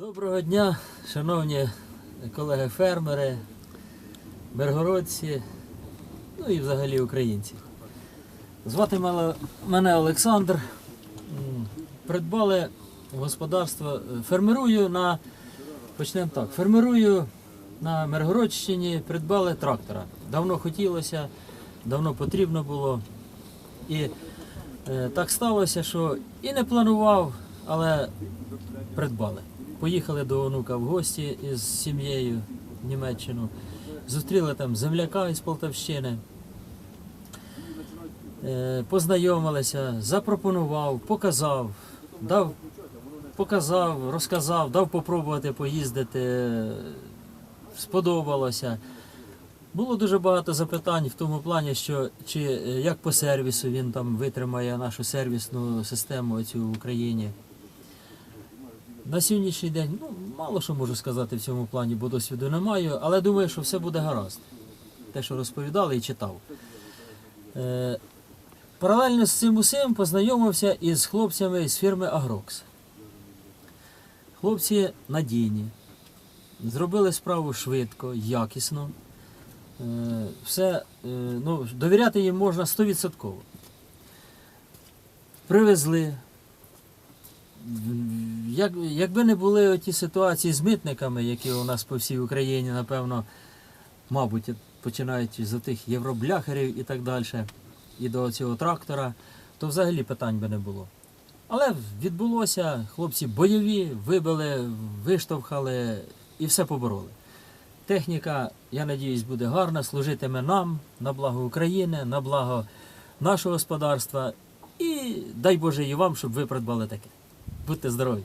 Доброго дня, шановні колеги-фермери, миргородці, ну і взагалі українці. Звати мене- Олександр. Придбали господарство. е, Фермерую на. Почнемо так. Фермерую на Миргородщині, придбали трактора. Давно хотілося, давно потрібно було. І е, так сталося, що і не планував, але придбали. Поїхали до онука в гості із сім'єю в Німеччину. Зустріли там земляка із Полтавщини. Е, Познайомилися, запропонував, показав, дав, показав, розказав, дав попробувати поїздити. Сподобалося. Було дуже багато запитань в тому плані, що чи е, як по сервісу він там витримає нашу сервісну систему цю в Україні. На сьогоднішній день ну, мало що можу сказати в цьому плані, бо досвіду не маю, але думаю, що все буде гаразд. Те, що розповідали і читав. Е, паралельно з цим усім познайомився із хлопцями з фірми Агрокс. Хлопці надійні, зробили справу швидко, якісно. Е, все, е, ну, довіряти їм можна 100%. Привезли, як, якби не були ті ситуації з митниками, які у нас по всій Україні, напевно, мабуть, починаючи з тих євробляхерів і так далі, і до цього трактора, то взагалі питань би не було. Але відбулося, хлопці бойові, вибили, виштовхали і все побороли. Техніка, я надіюсь, буде гарна, служитиме нам на благо України, на благо нашого господарства. І дай Боже і вам, щоб ви придбали таке. Будьте здорові!